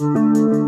Música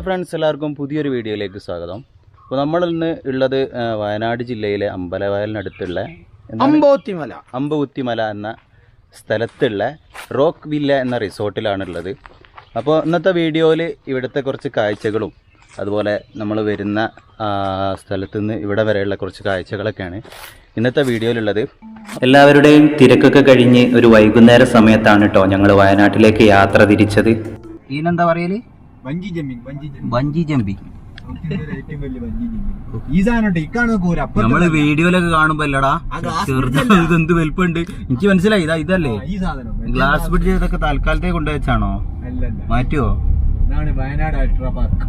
hello friends എല്ലാവർക്കും പുതിയൊരു വീഡിയോയിലേക്ക് സ്വാഗതം. അപ്പോൾ നമ്മൾ ഇന്ന് ഉള്ളത് വയനാട് ജില്ലയിലെ അമ്പലവയലിനടുത്തുള്ള അമ്പൂത്തിമല. അമ്പൂത്തിമല എന്ന സ്ഥലത്തുള്ള റോക്ക് വില്ല എന്ന റിസോർട്ടിലാണ് ഉള്ളത് അപ്പോൾ ഇന്നത്തെ വീഡിയോയിൽ ഇവിടുത്തെ കുറച്ച് കാഴ്ചകളും അതുപോലെ നമ്മൾ വരുന്ന സ്ഥലത്ത് നിന്ന് ഇവിടെ വരെയുള്ള കുറച്ച് കാഴ്ചകളൊക്കെയാണ് ഇന്നത്തെ വീഡിയോയിലുള്ളത്. എല്ലാവരുടെയും തിരക്കൊക്കെ കഴിഞ്ഞ് ഒരു വൈകുന്നേര സമയത്താണ് കേട്ടോ ഞങ്ങൾ വയനാട്ടിലേക്ക് യാത്ര തിരിച്ചത്. ഇതിനെന്താ പറയൽ? Bungee jumping bungee jumping bungee jumping നമ്മൾ വീഡിയോയിലൊക്കെ കാണുമ്പോ അല്ലടാ ചെറുതാണ് ഇതെന്ത് വലിപ്പമുണ്ട്? എനിക്ക് മനസ്സിലായി ഇതാ ഇതല്ലേ? ഈ സാധനം. ഗ്ലാസ് ബ്രിഡ്ജ് ഇതൊക്കെ തൽക്കാലത്തേക്ക് കൊണ്ടുവച്ചാണോ അല്ലല്ല. മാറ്റുവോ? ഇതാണ് വയനാട് അൾട്രാ പാർക്ക്.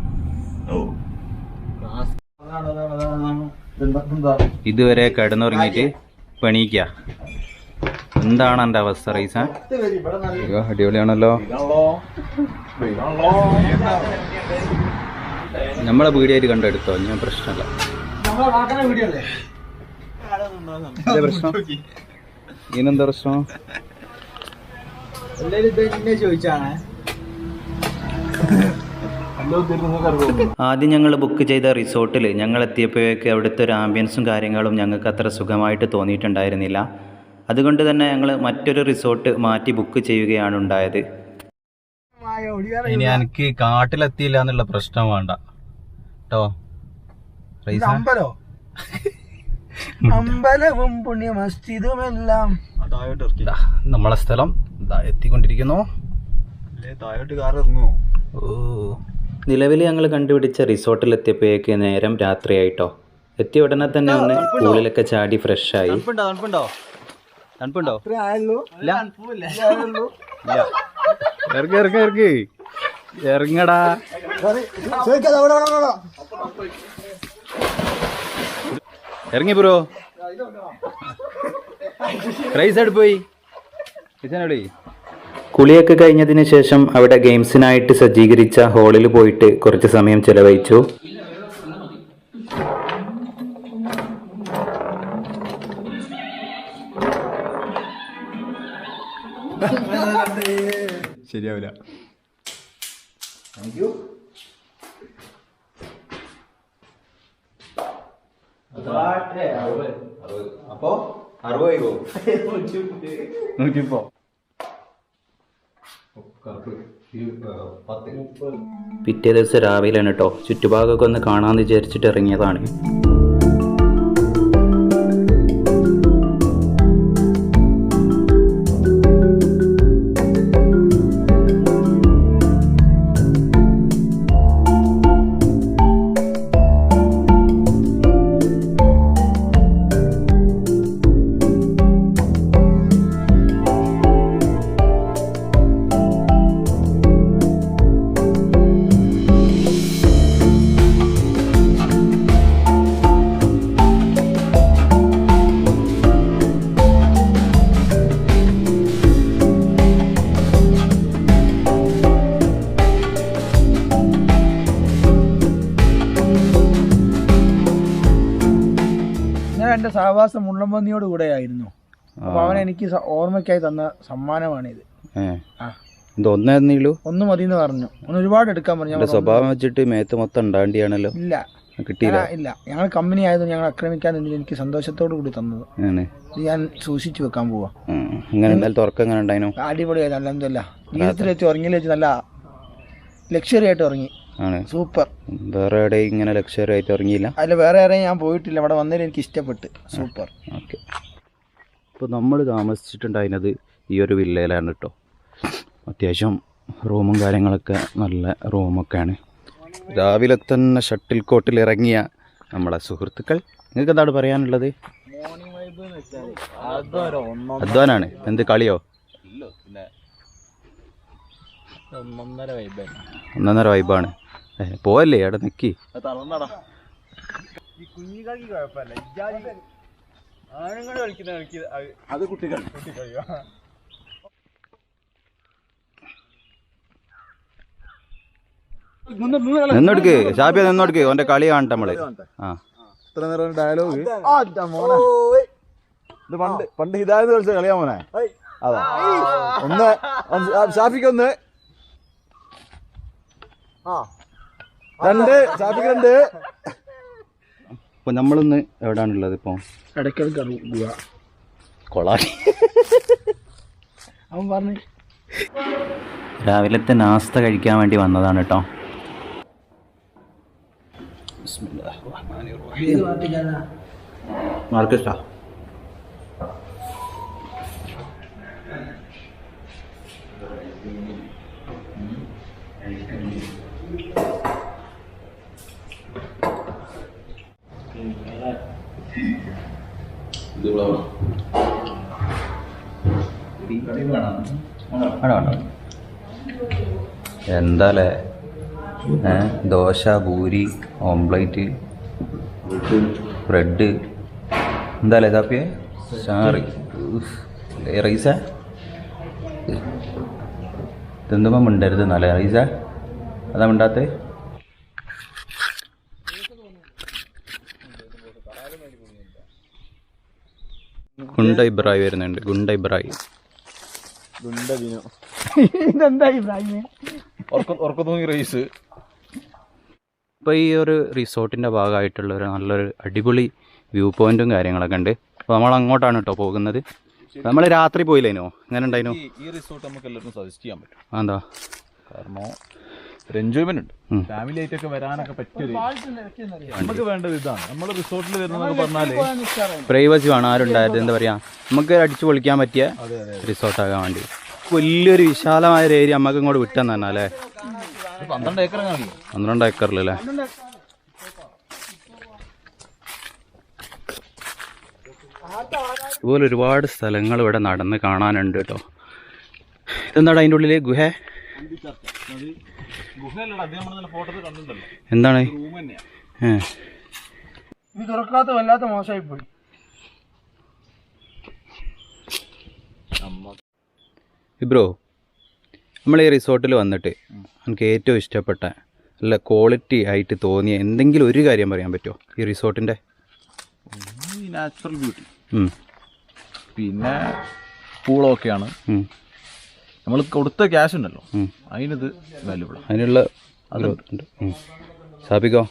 ഇതുവരെ കിടന്നുറങ്ങിയിട്ട് പണിയിക്ക. എന്താണ് എന്റെ അവസ്ഥ റൈസ? അടിപൊളിയാണല്ലോ. നമ്മളെ വീഡിയോ കണ്ടെടുത്തോ ഞാൻ പ്രശ്നമല്ല. പ്രശ്നം? പ്രശ്നം? ചോദിച്ചാണ് ആദ്യം ഞങ്ങൾ ബുക്ക് ചെയ്ത റിസോർട്ടിൽ ഞങ്ങൾ എത്തിയപ്പോഴേക്ക് അവിടുത്തെ ഒരു ആംബിയൻസും കാര്യങ്ങളും ഞങ്ങൾക്ക് അത്ര സുഖമായിട്ട് തോന്നിയിട്ടുണ്ടായിരുന്നില്ല. അതുകൊണ്ട് തന്നെ ഞങ്ങൾ മറ്റൊരു റിസോർട്ട് മാറ്റി ബുക്ക് ചെയ്യുകയാണ് ഉണ്ടായത്. ഇനി എനിക്ക് കാട്ടിലെത്തിയില്ല എന്നുള്ള പ്രശ്നം വേണ്ട. കേട്ടോ അമ്പലോ? അമ്പലവും പുണ്യ മസ്ജിദും എല്ലാം നമ്മളെ സ്ഥലം എത്തിക്കൊണ്ടിരിക്കുന്നു. ഓ. നിലവിൽ ഞങ്ങൾ കണ്ടുപിടിച്ച റിസോർട്ടിൽ എത്തിയപ്പോഴേക്ക് നേരം രാത്രിയായിട്ടോ. എത്തിയ ഉടനെ തന്നെ ഒന്ന് പൂളിലൊക്കെ ചാടി ഫ്രഷായി തണുപ്പുണ്ടോ തണുപ്പുണ്ടോ? തണുപ്പുണ്ടോ? ഇറങ്ങി ഇറങ്ങി ഇറങ്ങി. ഇറങ്ങടാ. ഇറങ്ങി ബ്രോ. റൈസ് എടുപ്പോയി പോയി. റൈസാനോടെ കുളിയൊക്കെ കഴിഞ്ഞതിന് ശേഷം അവിടെ ഗെയിംസിനായിട്ട് സജ്ജീകരിച്ച ഹാളിൽ പോയിട്ട് കുറച്ച് സമയം ചെലവഴിച്ചു. ശരിയാവില്ല. അപ്പോ അറുപത് നൂറ്റിപ്പോ പിറ്റേ ദിവസം രാവിലെയാണ് കേട്ടോ ചുറ്റുഭാഗമൊക്കെ ഒന്ന് കാണാമെന്ന് വിചാരിച്ചിട്ട് ഇറങ്ങിയതാണ്. എന്റെ സഹവാസം മുള്ളമ്പന്നിയോട് കൂടെ ആയിരുന്നു അപ്പൊ അവൻ എനിക്ക് ഓർമ്മയ്ക്കായി തന്ന സമ്മാനമാണിത്. ആ. ഇത് ഒന്നേന്നീളൂ ഒന്ന് മതി എന്ന് പറഞ്ഞു. ഒന്ന് ഒരുപാട് എടുക്കാൻ പറഞ്ഞു. സ്വഭാവം വെച്ചിട്ട് മേത്ത് മൊത്തം ഉണ്ടാണ്ടിയാണല്ലോ? ഇല്ല. കിട്ടിയില്ല? ഇല്ല. ഞങ്ങൾ കമ്പനി ആയതുകൊണ്ട് ഞങ്ങൾ ആക്രമിക്കാൻ എനിക്ക് സന്തോഷത്തോടു കൂടി തന്നത് ഞാൻ സൂക്ഷിച്ചു വെക്കാൻ പോവാ. ഉം. ഇങ്ങനെ എന്തായാലും തുറക്കം എങ്ങനെ അല്ലെന്തല്ല ജീവിതത്തിൽ വെച്ച് ഉറങ്ങിയിൽ വെച്ച് നല്ല ലക്ഷറി ആയിട്ട് ഉറങ്ങി. ആണ്. സൂപ്പർ. വേറെ എവിടെ ഇങ്ങനെ ലക്ഷറി ആയിട്ട് ഇറങ്ങിയില്ല. അല്ല വേറെ ആരെയും ഞാൻ പോയിട്ടില്ല. ഇവിടെ വന്നതിൽ എനിക്ക് ഇഷ്ടപ്പെട്ട്. സൂപ്പർ. ഓക്കെ. ഇപ്പോൾ നമ്മൾ താമസിച്ചിട്ടുണ്ടായിരുന്നത് ഈ ഒരു വില്ലയിലാണ് കേട്ടോ അത്യാവശ്യം റൂമും കാര്യങ്ങളൊക്കെ നല്ല റൂമൊക്കെയാണ്. രാവിലെ തന്നെ ഷട്ടിൽ കോട്ടിൽ ഇറങ്ങിയ നമ്മളെ സുഹൃത്തുക്കൾ നിങ്ങൾക്ക് എന്താണ് പറയാനുള്ളത്? മോർണിംഗ് വൈബ് അധ്വാനാണ് എന്ത് കളിയോ ഒന്നൊന്നര വൈബ് ഒന്നൊന്നര വൈബാണ് പോവല്ലേ അവിടെ നിക്കി. അത് കുട്ടികൾ. നിന്നെടുക്ക് ഷാബിയ നിന്നെടുക്ക് ഓന്റെ കളി കാണട്ടെ നമ്മൾ. ആ. ഇത്ര നേരം ഡയലോഗ് ഇത് പണ്ട് പണ്ട് ഹിദായത് കളിച്ച കളിയാ മോനെ. അതാ. ഒന്ന് ഒന്ന് ആ, ഷാഫിക്ക് ഒന്ന് രണ്ട് ഷാഫിക്ക് രണ്ട്. അപ്പൊ നമ്മളിന്ന് എവിടാണുള്ളത് ഇപ്പൊ? ഇടയ്ക്കിടയ്ക്ക് കൊളാടി. അവൻ പറഞ്ഞു. രാവിലത്തെ നാസ്ത കഴിക്കാൻ വേണ്ടി വന്നതാണ് കേട്ടോ മാർക്കിഷ്ടാ എന്താലേ? Dosa puri omelette bread. എന്താലേ കാപ്പിയെ ചാറി റൈസ? ഇതെന്തുമ്പോ മിണ്ടരുത് നല്ല റൈസ? അതാ മിണ്ടാത്തേ? ഗുണ്ട ഇബ്രായി വരുന്നുണ്ട്. ഗുണ്ട ഇബ്രായി ഇതെന്താ ഇബ്രാഹിമേ? ഉറക്ക തൂങ്ങി റേസ്. ഇപ്പോൾ ഈ ഒരു റിസോർട്ടിന്റെ ഭാഗമായിട്ടുള്ള ഒരു നല്ലൊരു അടിപൊളി വ്യൂ പോയിന്റും കാര്യങ്ങളൊക്കെ ഉണ്ട്. അപ്പോൾ നമ്മൾ അങ്ങോട്ടാണ് കേട്ടോ പോകുന്നത്. നമ്മൾ രാത്രി പോയില്ലേനോ? അങ്ങനെ ഉണ്ടായിനോ? ഈ റിസോർട്ട് നമുക്ക് എല്ലാവർക്കും സജസ്റ്റ് ചെയ്യാൻ പറ്റും. എന്താ കാരണം ഒരു എൻജോയ്മെന്റ് ഉണ്ട്. ഫാമിലി ആയിട്ടൊക്കെ വരാനൊക്കെ പറ്റിയൊരു നമുക്ക് വേണ്ടത് ഇതാണ്. നമ്മൾ റിസോർട്ടിൽ വരുന്നതെന്ന് പറഞ്ഞാൽ പ്രൈവസി വേണം ആരുണ്ടായത്? എന്താ പറയാ? നമുക്ക് അടിച്ചു പൊളിക്കാൻ പറ്റിയ റിസോർട്ടാകാൻ വേണ്ടി. വലിയൊരു വിശാലമായ ഒരു ഏരിയ നമുക്ക് ഇങ്ങോട്ട് വിട്ടെന്ന് തന്നെ അല്ലേ? പന്ത്രണ്ട് ഏക്കർ പന്ത്രണ്ട് ഏക്കറിലല്ലേ ഇതുപോലെ ഒരുപാട് സ്ഥലങ്ങൾ ഇവിടെ നടന്ന് കാണാനുണ്ട് കേട്ടോ. ഇതെന്താടാ അതിന്റെ ഉള്ളിൽ ഗുഹ? എന്താണ്? റൂം തന്നെയാ. ഏ. ഇത് തുറക്കാത്ത വല്ലാത്ത മോശമായി പോയി. ഇബ്രോ നമ്മൾ ഈ റിസോർട്ടിൽ വന്നിട്ട് എനിക്ക് ഏറ്റവും ഇഷ്ടപ്പെട്ട നല്ല ക്വാളിറ്റി ആയിട്ട് തോന്നിയ എന്തെങ്കിലും ഒരു കാര്യം പറയാൻ പറ്റുമോ ഈ റിസോർട്ടിന്റെ ഈ നാച്ചുറൽ ബ്യൂട്ടി പിന്നെ പൂളൊക്കെയാണ് ഉം, നമ്മൾ കൊടുത്ത ക്യാഷ് ഉണ്ടല്ലോ. അതിനത് വാല്യൂബിൾ അതിനുള്ള സ്ഥാപിക്കോ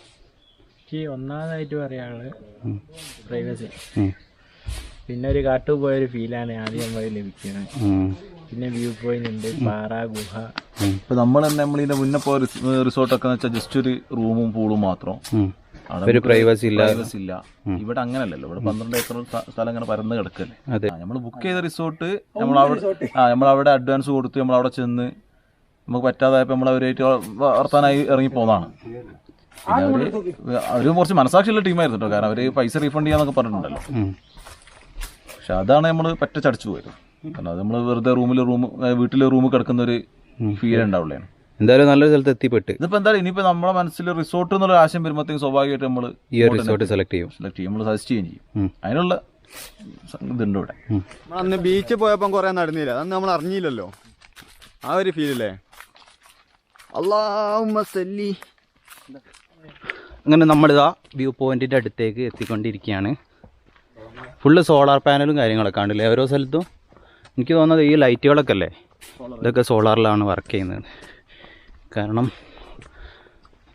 എനിക്ക് ഒന്നാമതായിട്ട് പറയാനുള്ളത്. പ്രൈവസി പിന്നെ ഒരു കാട്ടു പോയൊരു ഫീലാണ് ആദ്യം പോയി ലഭിക്കുന്നത്. പിന്നെ വ്യൂ പോയിന്റ് ഉണ്ട് പാറ ഗുഹ. ഇപ്പൊ നമ്മൾ തന്നെ നമ്മൾ ഇതിന്റെ മുന്നേ പോയ റിസോർട്ടൊക്കെ വെച്ചാൽ ജസ്റ്റ് ഒരു റൂമും പൂളും മാത്രം. ഒരു പ്രൈവസി ഇല്ല. പ്രൈവസി ഇല്ല. ഇവിടെ അങ്ങനല്ലല്ലോ. ഇവിടെ പന്ത്രണ്ട് ഏക്കർ സ്ഥ- സ്ഥലം ഇങ്ങനെ പരന്ന് കിടക്കല്ലേ. നമ്മൾ ബുക്ക് ചെയ്ത റിസോർട്ട് നമ്മൾ അവിടെ ആ നമ്മൾ അവിടെ അഡ്വാൻസ് കൊടുത്ത് നമ്മൾ അവിടെ ചെന്ന് നമുക്ക് പറ്റാതായപ്പോൾ നമ്മൾ അവരായിട്ട് വർത്താനായി ഇറങ്ങി പോകുന്നതാണ് പിന്നെ അവർ അവർ കുറച്ച് മനസ്സാക്ഷിയുള്ള ടീമായിരുന്നു കേട്ടോ. കാരണം അവർ പൈസ റീഫണ്ട് ചെയ്യാന്നൊക്കെ പറഞ്ഞിട്ടുണ്ടല്ലോ. പക്ഷെ അതാണ് നമ്മൾ പറ്റ ചടിച്ചു പോയത്. കാരണം അത് നമ്മൾ വെറുതെ റൂമിൽ റൂം വീട്ടിൽ റൂം കിടക്കുന്ന ഒരു ഫീൽ ഉണ്ടാവുള്ളതാണ് എന്തായാലും നല്ലൊരു സ്ഥലത്ത് എത്തിപ്പെട്ട്. ഇതിപ്പോ എന്തായാലും ഇനിയിപ്പോ നമ്മുടെ മനസ്സിൽ റിസോർട്ട് എന്നുള്ള ആശയം വരുമ്പോഴത്തേക്കും സ്വാഭാവികമായിട്ട് നമ്മൾ ഈ ഒരു റിസോർട്ട് സെലക്ട് ചെയ്യും. സെലക്ട് ചെയ്യും. നമ്മൾ സജസ്റ്റ് ചെയ്യുകയും ചെയ്യും. ഉം. അതിനുള്ള ഇതുണ്ട് ഇവിടെ. അന്ന് ബീച്ചിൽ പോയപ്പോൾ കുറെ നടന്നില്ല. അന്ന് നമ്മൾ അറിഞ്ഞില്ലല്ലോ. ആ ഒരു ഫീൽ അല്ലേ സല്ലി. അങ്ങനെ നമ്മളിതാ വ്യൂ പോയിന്റിന്റെ അടുത്തേക്ക് എത്തിക്കൊണ്ടിരിക്കുകയാണ്. ഫുള്ള് സോളാർ പാനലും കാര്യങ്ങളൊക്കെ ആണല്ലേ ഓരോ സ്ഥലത്തും. എനിക്ക് തോന്നുന്നത് ഈ ലൈറ്റുകളൊക്കെ അല്ലേ? ഇതൊക്കെ സോളാറിലാണ് വർക്ക് ചെയ്യുന്നത്. കാരണം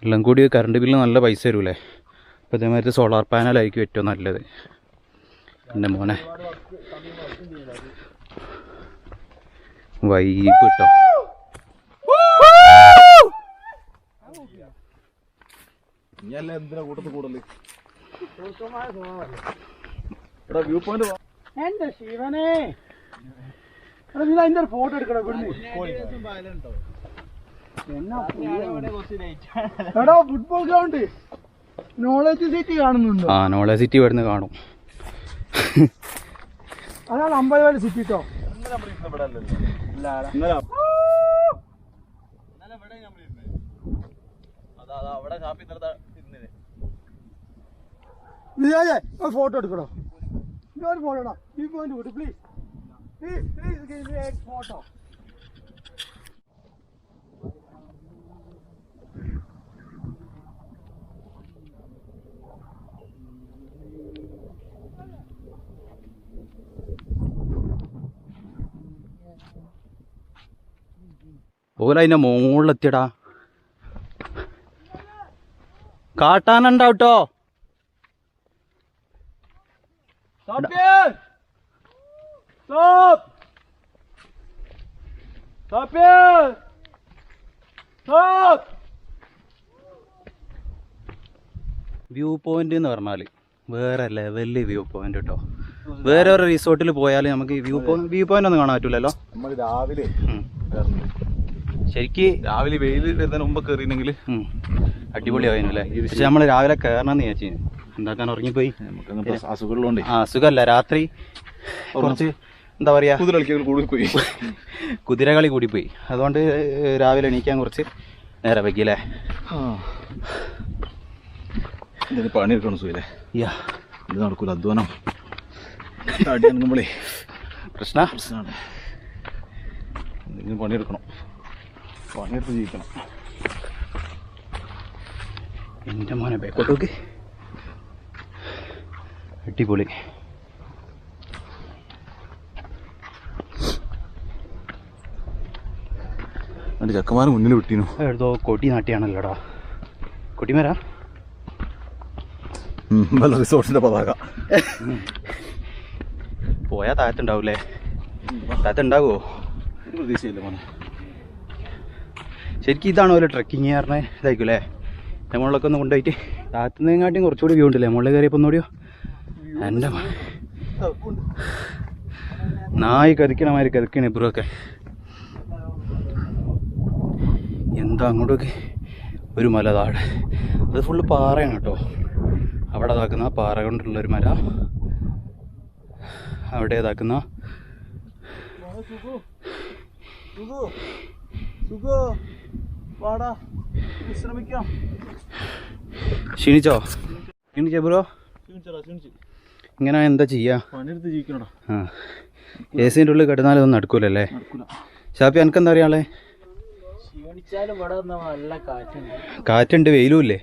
എല്ലാം കൂടി കറണ്ട് ബില്ല് നല്ല പൈസ വരൂലേ അപ്പോൾ ഇതേമാതിരി സോളാർ പാനലായിരിക്കും ഏറ്റവും നല്ലത്. എന്റെ മോനെ. വൈബ് കിട്ടും. എന്റെ ശിവനെ. അതിന്റെ ഫോട്ടോ എടുക്കണം ഇവിടുന്ന്. എടാ ഫുട്ബോൾ ഗ്രൗണ്ട് നോളജ് സിറ്റി കാണുന്നുണ്ടോ? ആ നോളജ് സിറ്റി ഇവിടുന്ന് കാണും. അതാണ് അമ്പലവേല സിറ്റി കേട്ടോ ഫോട്ടോ എടുക്കണോ ഒരു ഫോട്ടോ ഇടാം. ഈ പോയിന്റ് വിട്ട് പ്ലീസ് പ്ലീസ് പ്ലീസ് ഫോട്ടോ ഓല അതിന്റെ മുകളിലെത്തിയടാ കാട്ടാനുണ്ടാവട്ടോ വ്യൂ പോയിന്റ് എന്ന് പറഞ്ഞാൽ വേറെ ലെവലിൽ വ്യൂ പോയിന്റ് കേട്ടോ വേറെ ഒരു റിസോർട്ടിൽ പോയാൽ നമുക്ക് വ്യൂ പോയിന്റ് വ്യൂ പോയിന്റ് ഒന്നും കാണാൻ പറ്റൂലല്ലോ. നമ്മൾ രാവിലെ. ശരിക്ക് രാവിലെ വെയിൽ വരുന്നതിന് മുമ്പ് കയറിയില്ലെങ്കിൽ ഉം. അടിപൊളിയായിരുന്നു അല്ലേ? പക്ഷെ നമ്മൾ രാവിലെ കയറണമെന്ന് വിചാരിച്ചു എന്താക്കാൻ ഉറങ്ങിപ്പോയി? അസുഖമുണ്ട് ആ അസുഖമല്ല രാത്രി കുറച്ച് എന്താ പറയാ? കുതിരളിക്കൽ കൂടി പോയി കുതിരകളി കൂടിപ്പോയി. അതുകൊണ്ട് രാവിലെ എണീക്കാൻ കുറച്ച് നേരെ വൈകില്ലേ ഇതിന് പണിയെടുക്കണം സുഖല്ലേ യാ. ഇത് നടക്കൂല. അധ്വാനം. അടി പ്രശ്ന? പ്രശ്നമാണ് എന്തെങ്കിലും പണിയെടുക്കണം. പണിയെടുത്ത് ജീവിക്കണം എന്റെ മോനെ ബേക്കോട്ടോക്ക് അടിപൊളി. എന്റെ ചെക്കന്മാരെ മുന്നിൽ വിട്ടീനു. എടുത്തോ കൊടി നാട്ടിയാണല്ലോടാ. മേരാ. വല്ല റിസോർട്ടിന്റെ പതാക. പോയാ താഴത്തുണ്ടാവൂലേ? താഴത്തുണ്ടാവോ? പ്രതീക്ഷയില്ല മോനെ. ശരിക്കും ഇതാണ് ഒരു ട്രക്കിങ് പറഞ്ഞ ഇതായിരിക്കും അല്ലേ? മുകളിലൊക്കെ ഒന്ന് കൊണ്ടുപോയിട്ട് താത്തുന്നതിനെക്കാട്ടിയും കുറച്ചുകൂടി വ്യൂ ഉണ്ടല്ലേ? മുകളിൽ കയറിയപ്പോൾ ഒന്നുകൂടിയോ എന്റെ നായി കതിക്കണ മാതിരി കതിക്കണ ഇപ്പുറമൊക്കെ എന്താ അങ്ങോട്ടൊക്കെ? ഒരു മല താഴെ. അത് ഫുള്ള് പാറയാണ് കേട്ടോ. അവിടെ ഇതാക്കുന്ന പാറ കൊണ്ടുള്ളൊരു മല. അവിടെ ഇതാക്കുന്ന സുഖോ? വാടാ. വിശ്രമിക്കാം. ക്ഷീണിച്ചോ? ക്ഷീണിച്ചോ ബ്രോ? ക്ഷീണിച്ചടാ ക്ഷീണിച്ച്. ഇങ്ങനെ എന്താ ചെയ്യാ? പണിയെടുത്ത് ജീവിക്കണോടാ. ആ. എ സിന്റെ ഉള്ളിൽ കിടന്നാലൊന്നും നടക്കൂലല്ലേ നടക്കൂല ഷാപ്പി എനിക്കെന്താ അറിയാളെ കാറ്റുണ്ട്. കാറ്റുണ്ട് വെയിലും ഇല്ലേ?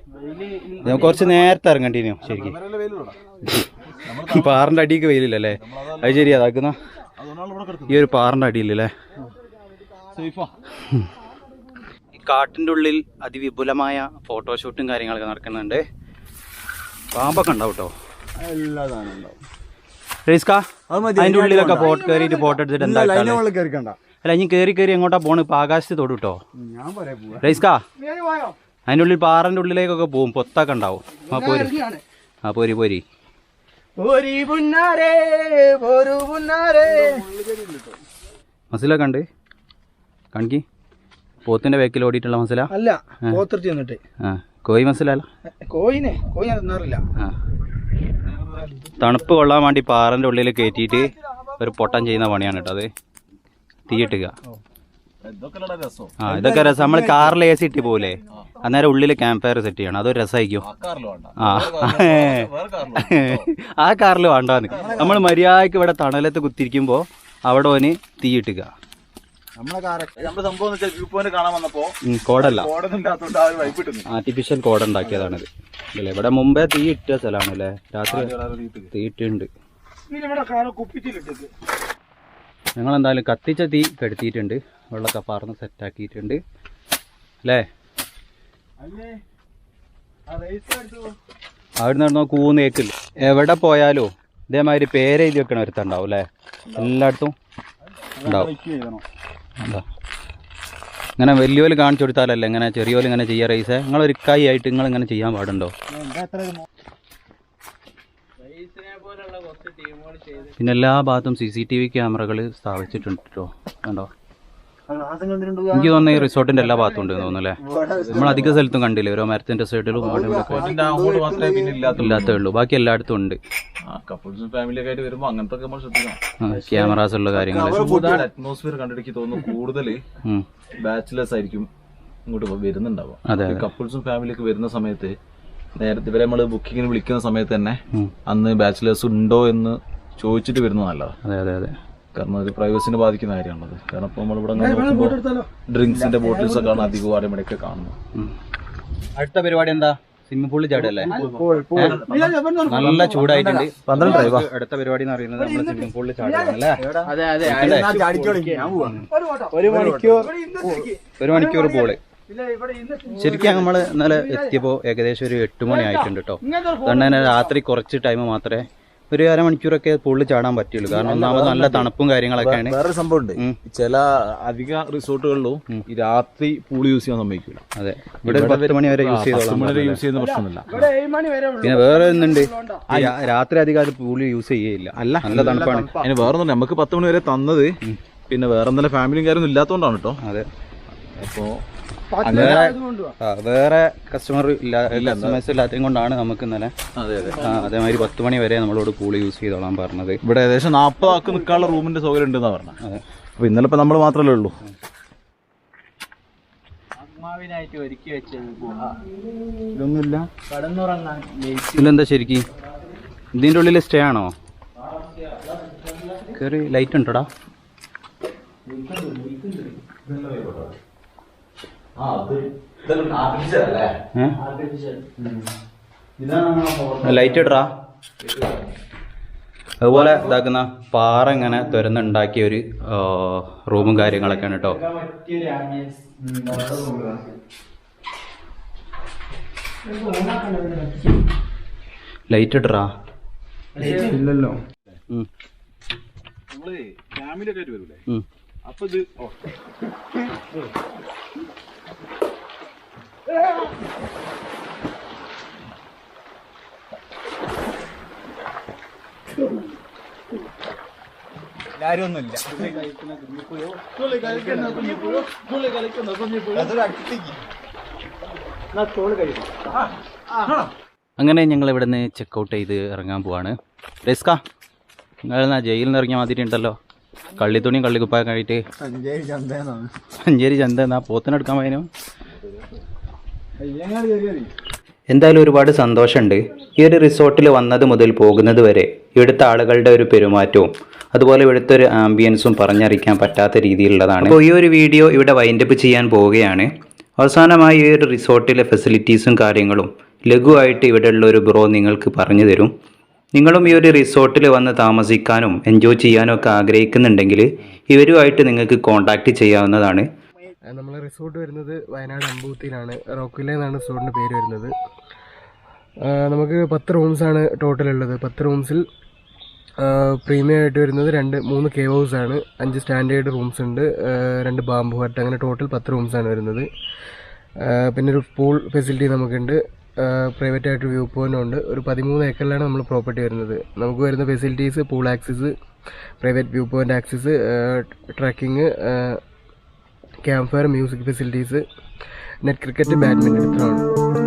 നമുക്ക് കുറച്ച് നേരത്തെ ഇറങ്ങണ്ടീനു ശരിക്കും. പാറിന്റെ പാറിന്റെ അടിക്ക് വെയിലില്ലല്ലേ അത് ശരി അതാക്കുന്ന? ഈ ഒരു പാറിന്റെ അടിയില്ലല്ലേ സേഫാ. കാട്ടിന്റെ ഉള്ളിൽ അതിവിപുലമായ ഫോട്ടോഷൂട്ടും കാര്യങ്ങളൊക്കെ നടക്കുന്നുണ്ട്. പാമ്പൊക്കെ ഉണ്ടാവും കേട്ടോ എല്ലാ സാധനം ഉണ്ടാവും അതിന്റെ ഉള്ളിലൊക്കെ ഫോട്ടോ കയറിയിട്ട് ഫോട്ടോ എടുത്തിട്ട് എന്താ അല്ല ഇനി കയറി കയറി എങ്ങോട്ടാ പോണ്? ഇപ്പൊ ആകാശത്ത് തൊടു കേട്ടോ റേസ്കാ അതിന്റെ ഉള്ളിൽ പാറന്റെ ഉള്ളിലേക്കൊക്കെ പോകും പൊത്തൊക്കെ ഉണ്ടാവും. ആ പോരി. ആ പോരി പോരി. മസിലൊക്കെ ഉണ്ട്. കാണിക്ക്. പോത്തിന്റെ ബാക്കിൽ ഓടിയിട്ടുള്ള മസല? അല്ല പോത്തിറച്ചി വന്നിട്ട്. ആ കോഴി അല്ല കോയിനെ കോയി ഞാൻ തിന്നാറില്ല. തണുപ്പ് കൊള്ളാൻ വേണ്ടി പാറന്റെ ഉള്ളിൽ കയറ്റിയിട്ട് ഒരു പൊട്ടം ചെയ്യുന്ന പണിയാണ് കേട്ടോ അത്. തീയിട്ടുക ഇതൊക്കെ രസം. ആ ഇതൊക്കെ രസം. നമ്മൾ കാറിൽ എ സി ഇട്ടി പോലെ അന്നേരം ഉള്ളിൽ ക്യാമ്പ് ഫയർ സെറ്റ് ചെയ്യണം. അതൊരു രസമായിരിക്കും ആ കാറിൽ വേണ്ട. ആ. കാറിൽ വേണ്ടാന്ന്. നമ്മൾ മര്യാദയ്ക്ക് ഇവിടെ തണലത്ത് കുത്തിരിക്കുമ്പോൾ അവിടെ ഓന് തീയിട്ടുക നമ്മുടെ സംഭവം എന്ന് വെച്ചാൽ വ്യൂ പോയിന്റ് കാണാൻ വന്നപ്പോ ഉം, കോടല്ല കോടൊന്നും ആ ഒരു വൈപ്പ് കിട്ടുന്നു ആർട്ടിഫിഷ്യൽ കോട ഉണ്ടാക്കിയതാണിത് അല്ലേ ഇവിടെ മുമ്പേ തീ ഇട്ട സ്ഥലമാണ് അല്ലേ രാത്രി തീ ഇട്ടുണ്ട് ഞങ്ങൾ എന്തായാലും കത്തിച്ച തീ കെടുത്തിയിട്ടുണ്ട്. വെള്ളമൊക്കെ പാർന്ന് സെറ്റാക്കിയിട്ടുണ്ട് അല്ലേ? അല്ലേ? ആ റേസ് എടുത്തു അവിടെ നിന്ന് കൂന്ന് കേക്കില്ല എവിടെ പോയാലോ ഇതേമാതിരി പേരെഴുതി വെക്കണ ഒരുത്തുണ്ടാവും അല്ലേ? എല്ലായിടത്തും ഉണ്ടാവും. എന്താ? ഇങ്ങനെ വലിയോൽ കാണിച്ചു കൊടുത്താലല്ലേ ഇങ്ങനെ ചെറിയോൽ ഇങ്ങനെ ചെയ്യാ റൈസേ? നിങ്ങൾ കായി ആയിട്ട് നിങ്ങൾ ഇങ്ങനെ ചെയ്യാൻ പാടുണ്ടോ? പിന്നെ എല്ലാ ഭാഗത്തും സി സി ടി വി ക്യാമറകൾ സ്ഥാപിച്ചിട്ടുണ്ട് കണ്ടോ? എനിക്ക് തോന്നുന്നു ഈ റിസോർട്ടിന്റെ എല്ലാ ഭാഗത്തും ഉണ്ട് തോന്നുന്നു അല്ലേ? നമ്മൾ അധിക സ്ഥലത്തും കണ്ടില്ലേ? ഓരോ മരത്തിന്റെ സൈഡിലും ഇല്ലാത്തേ ഉള്ളൂ. ബാക്കി എല്ലായിടത്തും ഉണ്ട്. ആ കപ്പിൾസും ഫാമിലിയൊക്കെ ആയിട്ട് വരുമ്പോൾ അങ്ങനത്തെ നമ്മൾ ശ്രദ്ധിക്കണം. ക്യാമറാസ് ഉള്ള കാര്യങ്ങൾ അറ്റ്മോസ്ഫിയർ കണ്ടിടയ്ക്ക് തോന്നുന്നു കൂടുതൽ. ബാച്ചിലേഴ്സ് ആയിരിക്കും ഇങ്ങോട്ട് വരുന്നുണ്ടാവും കപ്പിൾസും ഫാമിലിയൊക്കെ വരുന്ന സമയത്ത് നേരത്തെ ഇവരെ നമ്മൾ ബുക്കിങ്ങിന് വിളിക്കുന്ന സമയത്ത് തന്നെ അന്ന് ബാച്ചിലേഴ്സ് ഉണ്ടോ എന്ന് ചോദിച്ചിട്ട് വരുന്നത് നല്ലതാണ് അതെ അതെ അതെ. കാരണം ഒരു പ്രൈവസിനെ ബാധിക്കുന്ന കാര്യമാണത്. കാരണം ഇപ്പോൾ നമ്മളിവിടെ ഡ്രിങ്ക്സിന്റെ ബോട്ടിൽസ് ഒക്കെ ആണ് അധികം ആരും ഇടയ്ക്ക് കാണുന്നത്. അടുത്ത പരിപാടി എന്താ? സ്വിമ്മിംഗ് പൂളിൽ ചാടല്ലേ നല്ല ചൂടായിട്ടുണ്ട്. അടുത്ത പരിപാടി എന്ന് പറയുന്നത് നമ്മൾ സ്വിമ്മിംഗ് പൂളിൽ ചാടുകയാണ് അല്ലേ? അതെ അതെ. ഒരു മണിക്കൂർ ഒരു മണിക്കൂർ പോൾ. ശരിക്കും നമ്മൾ ഇന്നലെ എത്തിയപ്പോൾ ഏകദേശം ഒരു എട്ട് മണി ആയിട്ടുണ്ട് കേട്ടോ അതുകൊണ്ട് തന്നെ രാത്രി കുറച്ച് ടൈം മാത്രമേ ഒരു അരമണിക്കൂറൊക്കെ പുള്ളി ചാടാൻ പറ്റുള്ളൂ. കാരണം ഒന്നാമത് നല്ല തണുപ്പും കാര്യങ്ങളൊക്കെയാണ്. വേറൊരു സംഭവം ഉണ്ട്. ചില അധിക റിസോർട്ടുകളിലും ഈ രാത്രി പൂൾ യൂസ് ചെയ്യാൻ സമ്മതിക്കില്ല അതെ. ഇവിടെ പത്ത് മണി വരെ യൂസ് ചെയ്തോളാം. യൂസ് ചെയ്യുന്ന പ്രശ്നമില്ല ഇവിടെ ഏഴ് മണി വരെ ഉള്ളൂ. പിന്നെ വേറെ ഒന്നുണ്ട്. രാത്രി അധികം അത് പൂൾ യൂസ് ചെയ്യില്ല അല്ല നല്ല തണുപ്പാണ്. അതിന് വേറെ ഒന്നും നമുക്ക് പത്ത് മണി വരെ തന്നത് പിന്നെ വേറെ എന്തെങ്കിലും ഫാമിലിയും കാര്യമൊന്നും ഇല്ലാത്തതുകൊണ്ടാണ് കേട്ടോ അതെ. അപ്പോ വേറെ ആ, വേറെ കസ്റ്റമർ ഇല്ല കസ്റ്റമേഴ്സ് ഇല്ലാത്തതും കൊണ്ടാണ് നമുക്ക് ഇന്നലെ അതെ അതെ. അതേമാതിരി പത്ത് മണി വരെ നമ്മളോട് പൂൾ യൂസ് ചെയ്തോളാൻ പറഞ്ഞത്. ഇവിടെ ഏകദേശം നാൽപ്പത് ആൾക്ക് നിൽക്കാനുള്ള റൂമിന്റെ സൗകര്യം ഉണ്ടെന്നാ പറഞ്ഞത് അപ്പൊ ഇന്നലെ ഇപ്പൊ നമ്മൾ മാത്രമല്ലേ ഉള്ളൂ. ആത്മാവിനായിട്ട് ഒരുക്കി വെച്ചത് ഇതൊന്നുമില്ല. കടന്നുറങ്ങാൻ ഇതിലെന്താ ശരിക്കും? ഇതിന്റെ ഉള്ളിൽ സ്റ്റേ ആണോ? കയറി ലൈറ്റ് ഉണ്ടോടാ? ലൈറ്റ് ഇടറാ? അതുപോലെ ഇതാക്കുന്ന പാറ ഇങ്ങനെ തുരന്നുണ്ടാക്കിയ ഒരു റൂമും കാര്യങ്ങളൊക്കെയാണ് കേട്ടോ ലൈറ്റ് ഇടറാ? ഇല്ലല്ലോ. നമ്മൾ ഫാമിലി ഒക്കെ ആയിട്ട് വരൂലേ? ഉം. അപ്പൊ ഇത് അങ്ങനെ ഞങ്ങൾ ഇവിടെ നിന്ന് ചെക്കൗട്ട് ചെയ്ത് ഇറങ്ങാൻ പോവാണ്. രസ്ക നിങ്ങൾ എന്നാ ജയിലിൽ നിന്ന് ഇറങ്ങിയ മാതിരി ഉണ്ടല്ലോ. കള്ളിത്തുണിയും കള്ളിക്കുപ്പായ കഴിഞ്ഞിട്ട് മഞ്ചേരി ചന്ത എന്നാ പോത്തിനെടുക്കാൻ പോയനു? എന്തായാലും ഒരുപാട് സന്തോഷമുണ്ട്. ഈ ഒരു റിസോർട്ടിൽ വന്നത് മുതൽ പോകുന്നത് വരെ ഇവിടുത്തെ ആളുകളുടെ ഒരു പെരുമാറ്റവും അതുപോലെ ഇവിടുത്തെ ഒരു ആംബിയൻസും പറഞ്ഞറിയിക്കാൻ പറ്റാത്ത രീതിയിലുള്ളതാണ്. അപ്പോൾ ഈ ഒരു വീഡിയോ ഇവിടെ വൈൻഡപ്പ് ചെയ്യാൻ പോവുകയാണ്. അവസാനമായി ഈ ഒരു റിസോർട്ടിലെ ഫെസിലിറ്റീസും കാര്യങ്ങളും ലഘുവായിട്ട് ഇവിടെയുള്ള ഒരു ബ്രോ നിങ്ങൾക്ക് പറഞ്ഞു തരും. നിങ്ങളും ഈ ഒരു റിസോർട്ടിൽ വന്ന് താമസിക്കാനും എൻജോയ് ചെയ്യാനും ഒക്കെ ആഗ്രഹിക്കുന്നുണ്ടെങ്കിൽ ഇവരുമായിട്ട് നിങ്ങൾക്ക് കോൺടാക്റ്റ് ചെയ്യാവുന്നതാണ്. നമ്മൾ റിസോർട്ട് വരുന്നത് വയനാട് അമ്പൂത്തിയിലാണ്. റോക്കിലെ എന്നാണ് റിസോർട്ടിന്റെ പേര് വരുന്നത്. നമുക്ക് പത്ത് റൂംസാണ് ടോട്ടൽ ഉള്ളത്. പത്ത് റൂംസിൽ പ്രീമിയം ആയിട്ട് വരുന്നത് രണ്ട് മൂന്ന് കേവ് ഹൗസ് ആണ്. അഞ്ച് സ്റ്റാൻഡേർഡ് റൂംസ് ഉണ്ട്. രണ്ട് ബാംബു ഹട്ട് അങ്ങനെ ടോട്ടൽ പത്ത് റൂംസാണ് വരുന്നത്. പിന്നെ ഒരു പൂൾ ഫെസിലിറ്റി നമുക്കുണ്ട്. പ്രൈവറ്റ് ആയിട്ട് വ്യൂ പോയിന്റ് ഉണ്ട്. ഒരു പതിമൂന്ന് ഏക്കറിലാണ് നമ്മൾ പ്രോപ്പർട്ടി വരുന്നത്. നമുക്ക് വരുന്ന facilities pool access private view point access trekking camp fire music facilities net cricket badminton ഇത്രയാണ്